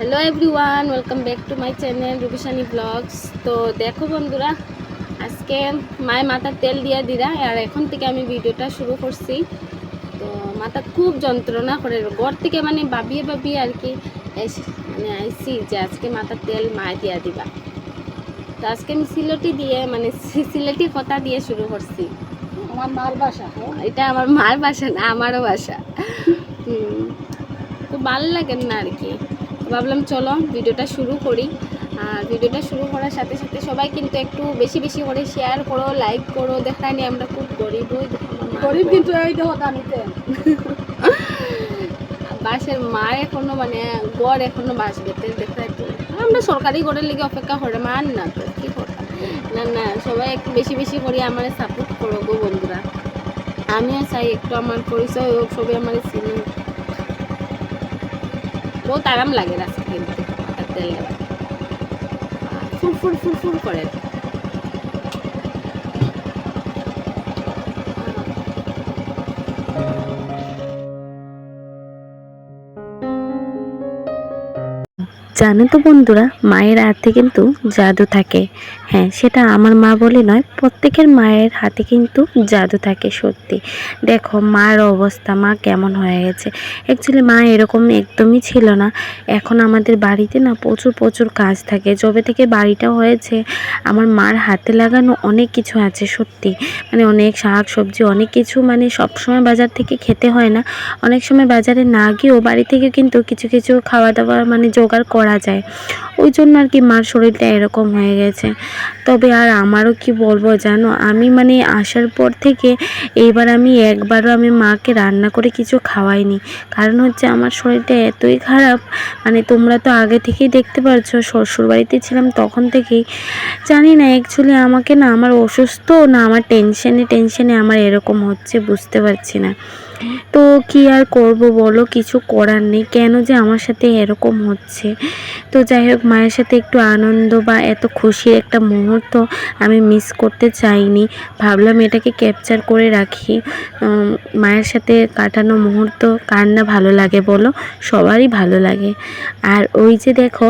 Hello everyone welcome back to my channel Rupsani blogs তো দেখো বন্ধুরা আজকে মায়ের মাথার তেল দিয়ে দিরা আর এখন থেকে আমি ভিডিওটা শুরু করছি। তো মাথা খুব যন্ত্রণা করে ঘর থেকে মানে ভাবিয়ে ভাবিয়ে আর কি মানে আইসি যে আজকে মাথার তেল মায় দিয়া দিবা। তো আজকে আমি সিলেটি দিয়ে মানে সিলেটি কথা দিয়ে শুরু করছি। আমার মার বাসা এটা আমার মার বাসা না আমারও বাসা। তো ভালো লাগে না আর কি। ভাবলাম চলো ভিডিওটা শুরু করি। আর ভিডিওটা শুরু করার সাথে সাথে সবাই কিন্তু একটু বেশি বেশি করে শেয়ার করো লাইক করো। দেখানি আমরা খুব গরিব। দেখো মা গরিব কিন্তু এই বাসের মার এখনও মানে গড় এখনও বাস বেতে দেখা আমরা সরকারি গড়ের লিগে অপেক্ষা করে মান না তো কি করতাম না না সবাই একটু বেশি বেশি করে আমার সাপোর্ট করো গো বন্ধুরা। আমিও চাই একটু আমার পরিচয় হোক সবাই আমার চিনি বহুত আরাম লাগে রাস্তা কিন্তু তেল দেওয়া ফুর ফুর ফুর ফুর করে জানো তো বন্ধুরা, মায়ের হাতে কিন্তু জাদু থাকে। হ্যাঁ সেটা আমার মা বলে নয়, প্রত্যেকের মায়ের হাতে কিন্তু জাদু থাকে সত্যি। দেখো, মার অবস্থা, মা কেমন হয়ে গেছে। অ্যাকচুয়ালি মা এরকম একদমই ছিল না। এখন আমাদের বাড়িতে না প্রচুর প্রচুর কাজ থাকে। যবে থেকে বাড়িটা হয়েছে, আমার মার হাতে লাগানো অনেক কিছু আছে সত্যি। মানে অনেক শাক সবজি, অনেক কিছু মানে সবসময় বাজার থেকে খেতে হয় না। অনেক সময় বাজারে না গিয়েও বাড়ি থেকে কিন্তু কিছু কিছু খাওয়া দাওয়া মানে জোগাড় করা যায়। ওই জন্য আর কি মার শরীরটা এরকম হয়ে গেছে। তবে আর আমারও কি বলব জানো? আমি মানে আসার পর থেকে এইবার আমি একবারও আমি মাকে রান্না করে কিছু খাওয়াইনি। কারণ হচ্ছে আমার শরীরটা এতই খারাপ মানে তোমরা তো আগে থেকেই দেখতে পারছ শ্বশুর বাড়িতে ছিলাম তখন থেকেই। জানি না অ্যাকচুয়ালি আমাকে না আমার অসুস্থ না, আমার টেনশনে টেনশনে আমার এরকম হচ্ছে, বুঝতে পারছি না। তো কি আর করব বলো? কিছু করার নেই। কেন যে আমার সাথে এরকম হচ্ছে? তো যাই হোক, মায়ের সাথে একটু আনন্দ বা এত খুশির একটা মুহূর্ত আমি মিস করতে চাইনি। ভাবলাম এটাকে ক্যাপচার করে রাখি। মায়ের সাথে কাটানো মুহূর্ত কার না ভালো লাগে বলো? সবারই ভালো লাগে। আর ওই যে দেখো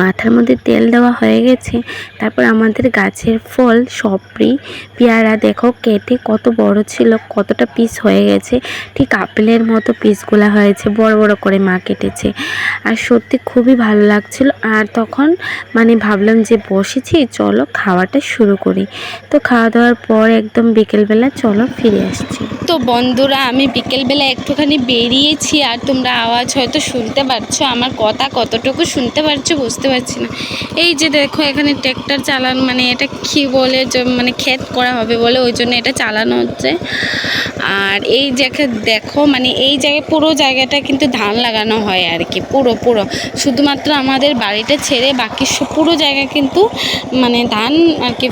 মাথার মধ্যে তেল দেওয়া হয়ে গেছে। তারপর আমাদের গাছের ফল সপরি পেয়ারা, দেখো কেটে কত বড় ছিল, কতটা পিস হয়ে গেছে। ঠিক আপেলের মতো পিসগুলো হয়েছে, বড় বড় করে মা কেটেছে। আর সত্যি খুবই ভালো লাগছিল। আর তখন মানে ভাবলাম যে বসেছি, চলো খাওয়াটা শুরু করি। তো খাওয়া দাওয়ার পর একদম বিকেলবেলা চলো ফিরে আসছি। তো বন্ধুরা, আমি বিকেলবেলা একটুখানি বেরিয়েছি, আর তোমরা আওয়াজ হয়তো শুনতে পারছ আমার কথা কতটুকু শুনতে পারছ বুঝতে পারছি না। এই যে দেখো, এখানে ট্র্যাক্টর চালান মানে এটা কি বলে মানে ক্ষেত করা হবে বলে, ওই জন্য এটা চালানো হচ্ছে। আর এই জায়গা দেখো মানে এই জায়গায়, পুরো জায়গাটা কিন্তু ধান লাগানো হয় আর কি, পুরো পুরো। শুধুমাত্র আমাদের বাড়িটা ছেড়ে বাকি পুরো জায়গা কিন্তু মানে ধান আর কি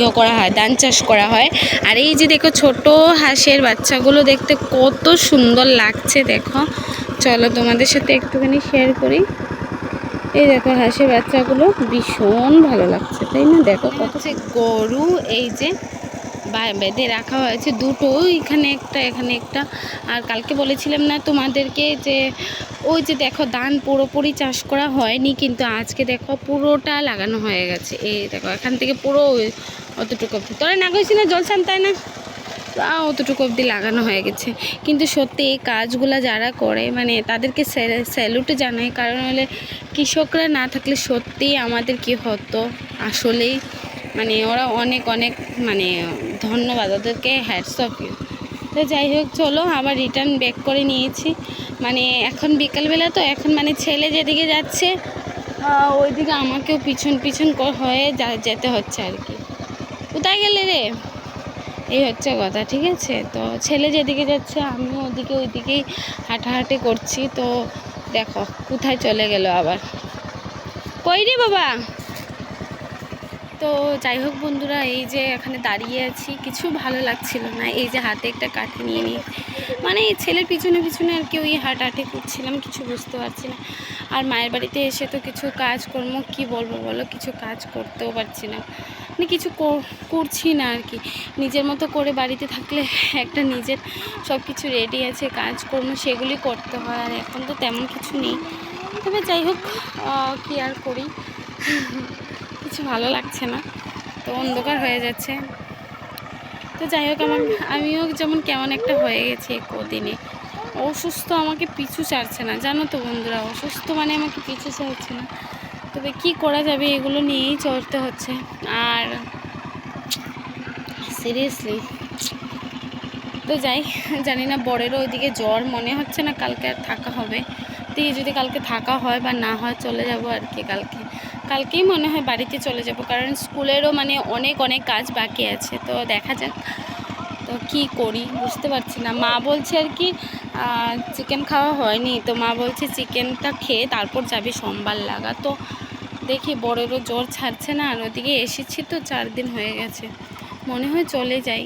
ইয়ে করা হয়, ধান চাষ করা হয়। আর এই যে দেখো, ছোট হাঁসের বাচ্চাগুলো দেখতে কত সুন্দর লাগছে, দেখো। চলো তোমাদের সাথে একটুখানি শেয়ার করি। এই দেখো হাঁসের বাচ্চাগুলো ভীষণ ভালো লাগছে তাই না? দেখো কত গরু এই যে বেঁধে রাখা হয়েছে দুটো এখানে একটা এখানে একটা। আর কালকে বলেছিলাম না তোমাদেরকে যে ওই যে দেখো ধান পুরোপুরি চাষ করা হয়নি কিন্তু আজকে দেখো পুরোটা লাগানো হয়ে গেছে। এই দেখো এখান থেকে পুরো অতটুকু তোরা না গেছি না জল তাই না? অতটুকু অবধি লাগানো হয়ে গেছে। কিন্তু সত্যি এই কাজগুলো যারা করে মানে তাদেরকে স্যালুট জানায় কারণ হলে কৃষকরা না থাকলে সত্যিই আমাদের কি হতো? আসলেই মানে ওরা অনেক অনেক মানে ধন্যবাদ ওদেরকে হ্যাটস অফ ইউ তো যাই হোক, চলো আবার রিটার্ন ব্যাক করে নিয়েছি। মানে এখন বিকালবেলা তো, এখন মানে ছেলে যেদিকে যাচ্ছে ওইদিকে আমাকেও পিছন পিছন হয়ে যেতে হচ্ছে আর কি। কোথায় গেলে রে? এই হচ্ছে কথা, ঠিক আছে? তো ছেলে যেদিকে যাচ্ছে, আমিও ওদিকে, ওইদিকেই হাঁটাহাঁটি করছি। তো দেখো, কোথায় চলে গেল আবার? কই রে বাবা? তো যাই হোক বন্ধুরা, এই যে এখানে দাঁড়িয়ে আছি, কিছু ভালো লাগছিল না। এই যে হাতে একটা কাঠি নিয়ে নিয়ে মানে এই ছেলের পিছনে পিছনে আর কি ওই হাঁটাহাঁটি করছিলাম, কিছু বুঝতে পারছি না। আর মায়ের বাড়িতে এসে তো কিছু কাজকর্ম, কি বলব বলো? কিছু কাজ করতেও পারছি না। মানে কিছু কর- করছি না আর কি। নিজের মতো করে বাড়িতে থাকলে একটা নিজের সব কিছু রেডি আছে, কাজকর্ম সেগুলি করতে হয়, আর এখন তো তেমন কিছু নেই। তবে যাই হোক কি আর করি? কিছু ভালো লাগছে না, তো অন্ধকার হয়ে যাচ্ছে। তো যাই হোক, আমার, আমিও যেমন কেমন একটা হয়ে গেছে কদিনে। অসুস্থ আমাকে পিছু ছাড়ছে না, জানো তো বন্ধুরা, অসুস্থ মানে আমাকে পিছু ছাড়ছে না। তবে কি করা যাবে এগুলো নিয়েই চলতে হচ্ছে। আর সিরিয়াসলি তো যাই, জানি না বরেরও ওইদিকে জ্বর মনে হচ্ছে না, কালকে আর থাকা হবে। দিয়ে যদি কালকে থাকা হয় বা না হয় চলে যাব আর কি কালকে। কালকেই মনে হয় বাড়িতে চলে যাব, কারণ স্কুলেরও মানে অনেক অনেক কাজ বাকি আছে। তো দেখা যাক। তো কি করি? বুঝতে পারছি না। মা বলছে আর কি চিকেন খাওয়া হয়নি। তো মা বলছে চিকেনটা খেয়ে তারপর যাবি সোমবার লাগা। তো দেখি বড়েরও জ্বর ছাড়ছে না, আর ওদিকে এসেছি তো, চার দিন হয়ে গেছে। মনে হয় চলে যাই।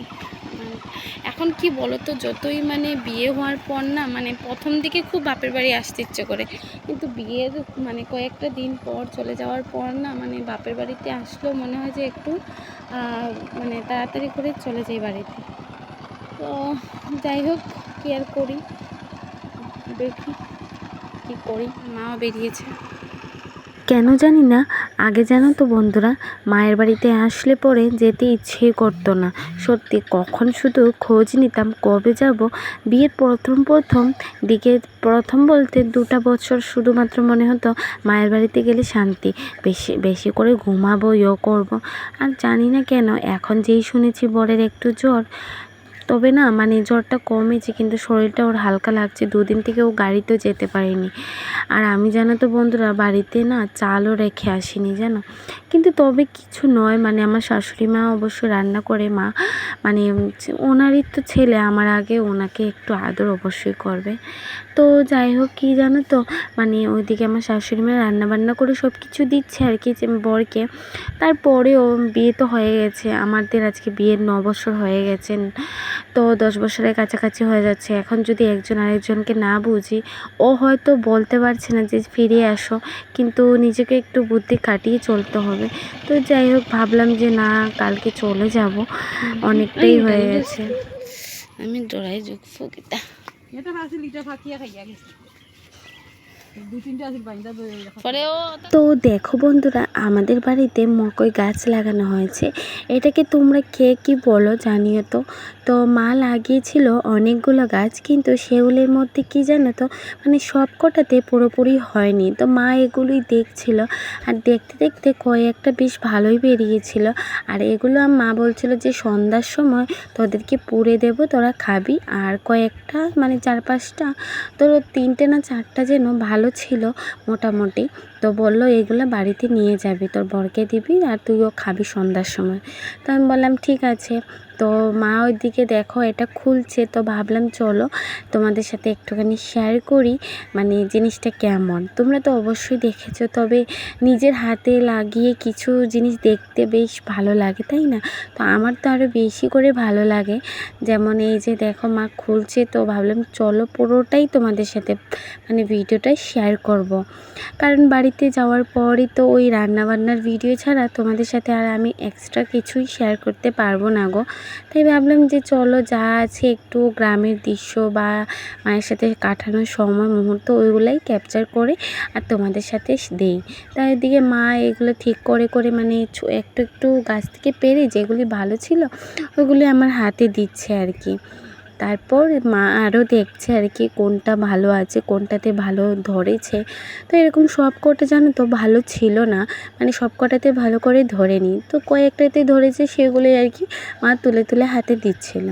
এখন কি বলো তো যতই মানে বিয়ে হওয়ার পর না মানে প্রথম দিকে খুব বাপের বাড়ি আসতে ইচ্ছে করে। কিন্তু বিয়ের মানে কয়েকটা দিন পর চলে যাওয়ার পর না মানে বাপের বাড়িতে আসলেও মনে হয় যে একটু মানে তাড়াতাড়ি করে চলে যাই বাড়িতে। তো যাই হোক, কি আর করি? দেখি কি করি। মাও বেরিয়েছে। কেন জানি না, আগে জানো তো বন্ধুরা, মায়ের বাড়িতে আসলে পরে যেতে ইচ্ছে করতো না। সত্যি, কখন শুধু খোঁজ নিতাম কবে যাব। বিয়ের প্রথম প্রথম দিকে, প্রথম বলতে দুটা বছর শুধুমাত্র মনে হতো মায়ের বাড়িতে গেলে শান্তি, বেশি বেশি করে ঘুমাবো ইয়ে করব। আর জানি না কেন, এখন যেই শুনেছি বরের একটু জ্বর তবে না মানে জ্বরটা কমেছে কিন্তু শরীরটা ওর হালকা লাগছে। দুদিন থেকে ও গাড়িতেও যেতে পারেনি। আর আমি জানো তো বন্ধুরা, বাড়িতে না চালও রেখে আসিনি, জানো? কিন্তু তবে কিছু নয় মানে আমার শাশুড়ি মা অবশ্য রান্না করে, মা মানে ওনারই তো ছেলে, আমার আগে ওনাকে একটু আদর অবশ্যই করবে। তো যাই হোক, কী জানো তো মানে ওইদিকে আমার শাশুড়ি মা রান্না বান্না করে সব কিছু দিচ্ছে আর কি বরকে। তারপরেও বিয়ে তো হয়ে গেছে, আমাদের আজকে বিয়ের ন বছর হয়ে গেছে। তো দশ বছরের কাছাকাছি হয়ে যাচ্ছে। এখন যদি একজন আরেকজনকে না বুঝি ও হয়তো বলতে পারছে না যে ফিরে আসো কিন্তু নিজেকে একটু বুদ্ধি কাটিয়ে চলতে হবে। তো যাই হোক ভাবলাম যে না কালকে চলে যাব। অনেকটাই হয়ে গেছে। আমি ডরাই যোগ ফুকিতা এটা না আছে লিটা ফাকিয়া খাইয়া গেছে। তো দেখো বন্ধুরা আমাদের বাড়িতে মকই গাছ লাগানো হয়েছে। এটাকে তোমরা কে কি বলো জানিও তো। তো মা লাগিয়েছিল অনেকগুলো গাছ কিন্তু সেগুলির মধ্যে কি জানো তো মানে সব কটাতে পুরোপুরি হয়নি। তো মা এগুলোই দেখছিল আর দেখতে দেখতে কয়েকটা বেশ ভালোই বেরিয়েছিল। আর এগুলো মা বলছিল যে সন্ধ্যার সময় তোদেরকে পুড়ে দেব তোরা খাবি। আর কয়েকটা মানে চার পাঁচটা তোর তিনটে না চারটা যেন ভালো ছিল মোটামুটি। তো বলল, এগুলো বাড়িতে নিয়ে যাবি, তোর বরকে দিবি আর তুইও খাবি সন্ধ্যার সময়। তো আমি বললাম, ঠিক আছে। তো মা ওইদিকে দেখো, এটা খুলছে, তো ভাবলাম চলো তোমাদের সাথে একটুখানি শেয়ার করি মানে জিনিসটা কেমন। তোমরা তো অবশ্যই দেখেছ, তবে নিজের হাতে লাগিয়ে কিছু জিনিস দেখতে বেশ ভালো লাগে, তাই না? তো আমার তো আরও বেশি করে ভালো লাগে। যেমন এই যে দেখো, মা খুলছে, তো ভাবলাম চলো পুরোটাই তোমাদের সাথে মানে ভিডিওটা শেয়ার করব। কারণ বাড়িতে যাওয়ার পরই তো ওই রান্নাবান্নার ভিডিও ছাড়া তোমাদের সাথে আর আমি এক্সট্রা কিছুই শেয়ার করতে পারব না গো। তাই ভাবলাম যে চলো যা আছে একটু গ্রামের দৃশ্য বা মায়ের সাথে কাটানোর সময় মুহূর্ত ওইগুলাই ক্যাপচার করে আর তোমাদের সাথে দেই। তাই এদিকে মা এগুলো ঠিক করে করে মানে একটু একটু গাছ থেকে পেরে যেগুলি ভালো ছিল ওইগুলি আমার হাতে দিচ্ছে আর কি। তারপর মা আরও দেখছে আর কি কোনটা ভালো আছে, কোনটাতে ভালো ধরেছে। তো এরকম সব কটা জানো তো ভালো ছিল না মানে সব কটাতে ভালো করে ধরেনি। তো কয়েকটাতে ধরেছে সেগুলোই আর কি মা তুলে তুলে হাতে দিচ্ছিল।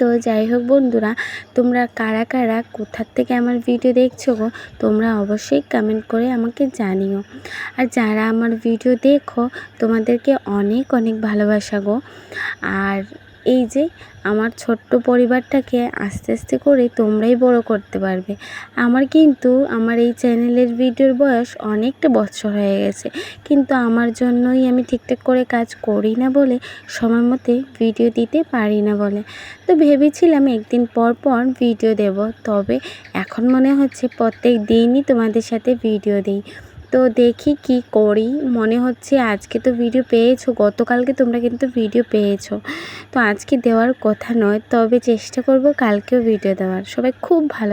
তো যাই হোক বন্ধুরা, তোমরা কারা কারা, কোথার থেকে আমার ভিডিও দেখছ গো, তোমরা অবশ্যই কমেন্ট করে আমাকে জানিও। আর যারা আমার ভিডিও দেখো, তোমাদেরকে অনেক অনেক ভালোবাসা গো। আর এই যে আমার ছোট্ট পরিবারটাকে আস্তে আস্তে করে তোমরাই বড় করতে পারবে। আমার কিন্তু আমার এই চ্যানেলের ভিডিওর বয়স অনেকটা বছর হয়ে গেছে। কিন্তু আমার জন্যই আমি ঠিকঠাক করে কাজ করি না বলে সময় মতে ভিডিও দিতে পারি না বলে। তো ভেবেছিলাম একদিন পর পর ভিডিও দেব। তবে এখন মনে হচ্ছে প্রত্যেক দিনই তোমাদের সাথে ভিডিও দিই। তো দেখি কি করি। মনে হচ্ছে আজকে তো ভিডিও পেয়েছ, গতকালকে তোমরা কিন্তু ভিডিও পেয়েছ। তো আজকে দেওয়ার কথা নয়, তবে চেষ্টা করব কালকেও ভিডিও দেওয়ার। সবাই খুব ভালো